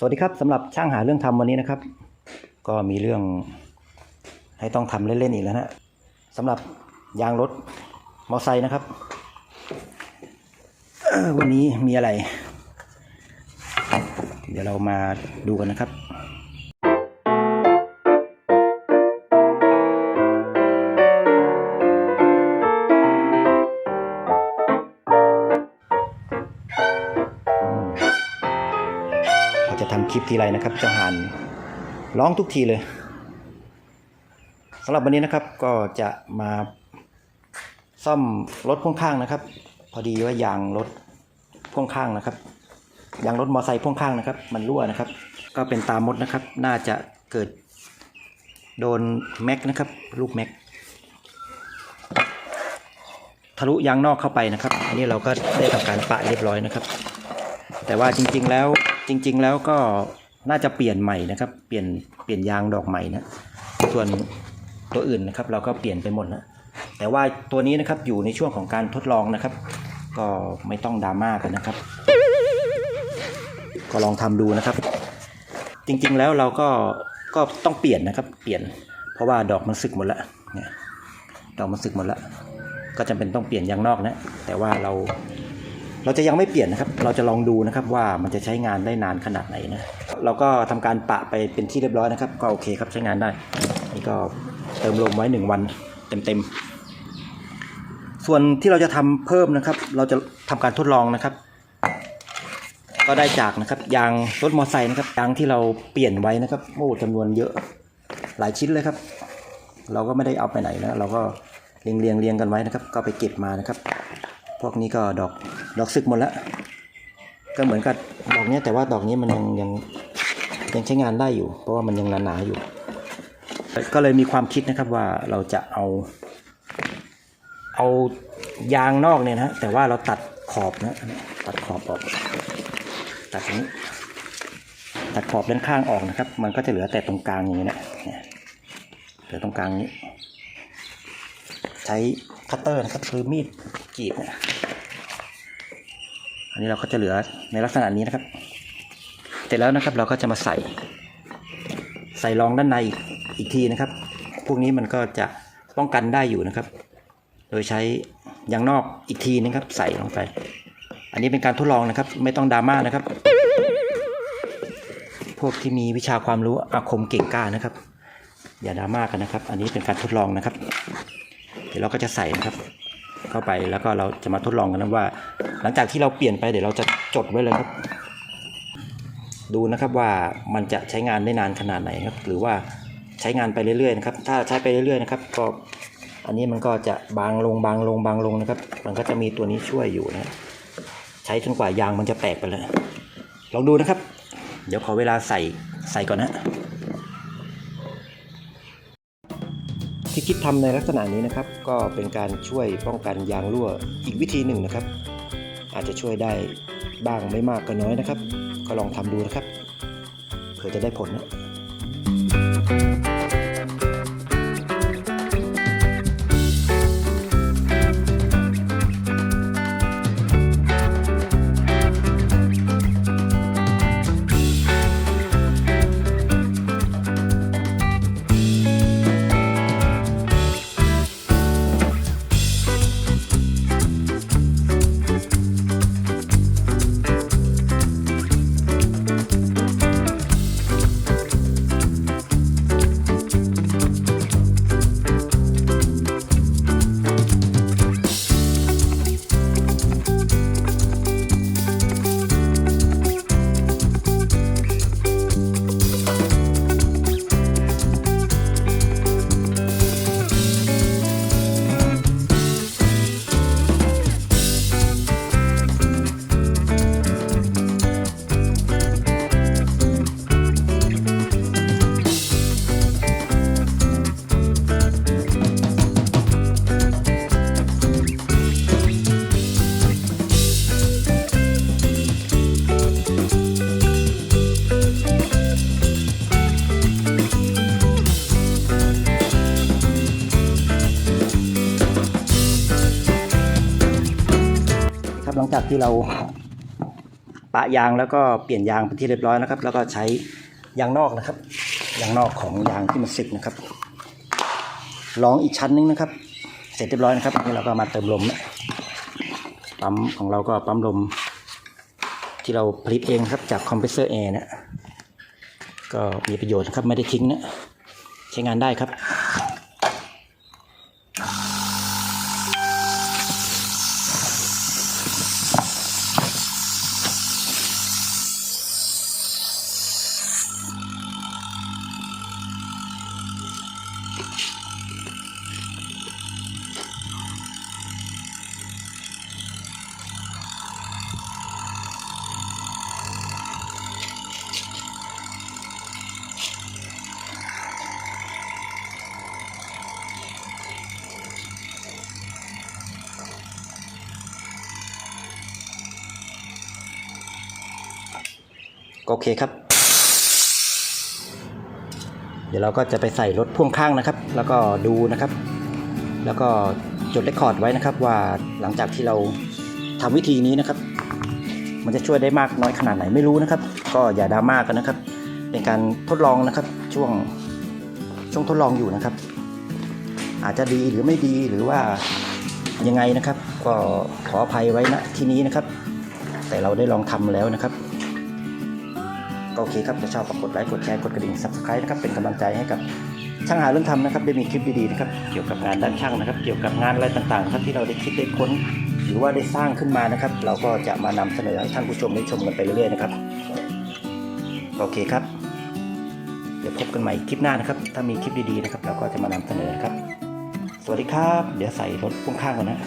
สวัสดีครับสำหรับช่างหาเรื่องทำวันนี้นะครับ ก็มีเรื่องให้ต้องทำเล่นๆอีกแล้วนะสำหรับยางรถมอเตอร์ไซค์นะครับ วันนี้มีอะไร เดี๋ยวเรามาดูกันนะครับ จะทำคลิปทีไรนะครับเจะหานร้องทุกทีเลยสำหรับวันนี้นะครับก็จะมาซ่อมรถพ่วงข้างนะครับ พอดีว่ายางรถพ่วงข้างนะครับยางรถมอเตอร์ไซค์พ่วงข้างนะครับ มันรั่วนะครับ ก็เป็นตามมดนะครับ น่าจะเกิดโดนแม็กนะครับ ลูกแม็กทะลุยางนอกเข้าไปนะครับ อันนี้เราก็ได้ทำการปะเรียบร้อยนะครับ แต่ว่าจริงๆแล้ว จริง ๆ แล้วก็น่าจะเปลี่ยนใหม่นะครับ เปลี่ยนเปลี่ยนยางดอกใหม่นะ ส่วนตัวอื่นนะครับ เราก็เปลี่ยนไปหมดนะแต่ว่าตัวนี้นะครับอยู่ในช่วงของการทดลองนะครับ ก็ไม่ต้องดราม่ากันนะครับ ก็ลองทำดูนะครับ จริงๆแล้วเราก็ก็ต้องเปลี่ยนนะครับ เปลี่ยน เพราะว่าดอกมันสึกหมดแล้วเนี่ยดอกมันสึกหมดแล้วก็จำเป็นต้องเปลี่ยนยางนอกนะ แต่ว่าเรา เราจะยังไม่เปลี่ยนนะครับ เราจะลองดูนะครับว่ามันจะใช้งานได้นานขนาดไหนนะเราก็ทำการปะไปเป็นที่เรียบร้อยนะครับ ก็โอเคครับใช้งานได้ นี่ก็เติมลมไว้หนึ่งวันเต็มๆ ส่วนที่เราจะทำเพิ่มนะครับ เราจะทำการทดลองนะครับ ก็ได้จากนะครับยางรถมอเตอร์ไซค์นะครับยางที่เราเปลี่ยนไว้นะครับโอ้จำนวนเยอะหลายชิ้นเลยครับ เราก็ไม่ได้เอาไปไหนนะเราก็เรียงเรียงเรียงกันไว้นะครับ ก็ไปเก็บมานะครับ พวกนี้ก็ดอกดอกซึกหมดแล้ว ก็เหมือนกับดอกนี้แต่ว่าดอกนี้มันยังยังยังใช้งานได้อยู่ เพราะว่ามันยังหนาๆอยู่ ก็เลยมีความคิดนะครับว่าเราจะเอา เอายางนอกเนี่ยนะแต่ว่าเราตัดขอบนะตัดขอบออกตัดตรงนี้ตัดขอบด้านข้างออกนะครับ มันก็จะเหลือแต่ตรงกลางอย่างนี้นะเนี่ยเหลือตรงกลางนี้ ใช้คัตเตอร์นะครับคือมีด กรีดเนี่ยอันนี้เราก็จะเหลือในลักษณะนี้นะครับ เสร็จแล้วนะครับเราก็จะมาใส่ ใส่รองด้านในอีกทีนะครับ พวกนี้มันก็จะป้องกันได้อยู่นะครับ โดยใช้ยางนอกอีกทีนึงครับ ใส่ลงไป อันนี้เป็นการทดลองนะครับ ไม่ต้องดราม่านะครับ พวกที่มีวิชาความรู้อาคมเก่งกล้านะครับ อย่าดราม่ากันนะครับ อันนี้เป็นการทดลองนะครับ เดี๋ยวเราก็จะใส่นะครับ เข้าไปแล้วก็เราจะมาทดลองกันนะว่า หลังจากที่เราเปลี่ยนไปเดี๋ยวเราจะจดไว้เลยครับ ดูนะครับว่ามันจะใช้งานได้นานขนาดไหนครับ หรือว่าใช้งานไปเรื่อยๆนะครับ ถ้าใช้ไปเรื่อยๆนะครับก็อันนี้มันก็จะบางลงบางลงบางลงนะครับ มันก็จะมีตัวนี้ช่วยอยู่นะใช้จนกว่ายางมันจะแตกไปเลยลองดูนะครับ เดี๋ยวขอเวลาใส่ใส่ก่อนนะ ที่คิดทำในลักษณะนี้นะครับ ก็เป็นการช่วยป้องกันยางรั่วอีกวิธีหนึ่งนะครับ อาจจะช่วยได้บ้างไม่มากก็น้อยนะครับ ก็ลองทำดูนะครับเผื่อจะได้ผลนะ จากที่เราปะยางแล้วก็เปลี่ยนยางเป็นที่เรียบร้อยนะครับ แล้วก็ใช้ยางนอกนะครับยางนอกของยางที่มันสึกนะครับรองอีกชั้นนึงนะครับ เสร็จเรียบร้อยนะครับนี่เราก็มาเติมลมนะปั๊มของเราก็ปั๊มลม ที่เราผลิตเองครับจากคอมเพรสเซอร์แอร์นะก็มีประโยชน์ครับไม่ได้ทิ้งนะใช้งานได้ครับ ก็โอเคครับ เดี๋ยวเราก็จะไปใส่รถพ่วงข้างนะครับ แล้วก็ดูนะครับ แล้วก็จดเรคคอร์ดไว้นะครับ ว่าหลังจากที่เราทำวิธีนี้นะครับ มันจะช่วยได้มากน้อยขนาดไหนไม่รู้นะครับ ก็อย่าดราม่ากันนะครับ เป็นการทดลองนะครับช่วงช่วงทดลองอยู่นะครับ อาจจะดีหรือไม่ดีหรือว่ายังไงนะครับ ก็ขออภัยไว้ณที่นี้นะครับ แต่เราได้ลองทำแล้วนะครับ ก็โอเคครับถ้าชอบก็กดไลค์กดแชร์กดกระดิ่ง subscribe นะครับเป็นกำลังใจให้กับช่างหาเรื่องทำนะครับได้มีคลิปดีๆนะครับเกี่ยวกับงานด้านช่างนะครับ เกี่ยวกับงานอะไรต่างๆครับที่เราได้คิดได้ค้น หรือว่าได้สร้างขึ้นมานะครับ เราก็จะมานำเสนอให้ท่านผู้ชมได้ชมกันไปเรื่อยๆนะครับโอเคครับ เดี๋ยวพบกันใหม่คลิปหน้านะครับ ถ้ามีคลิปดีๆนะครับ เราก็จะมานำเสนอครับ สวัสดีครับ เดี๋ยวใส่รถพ่วงข้างก่อนนะ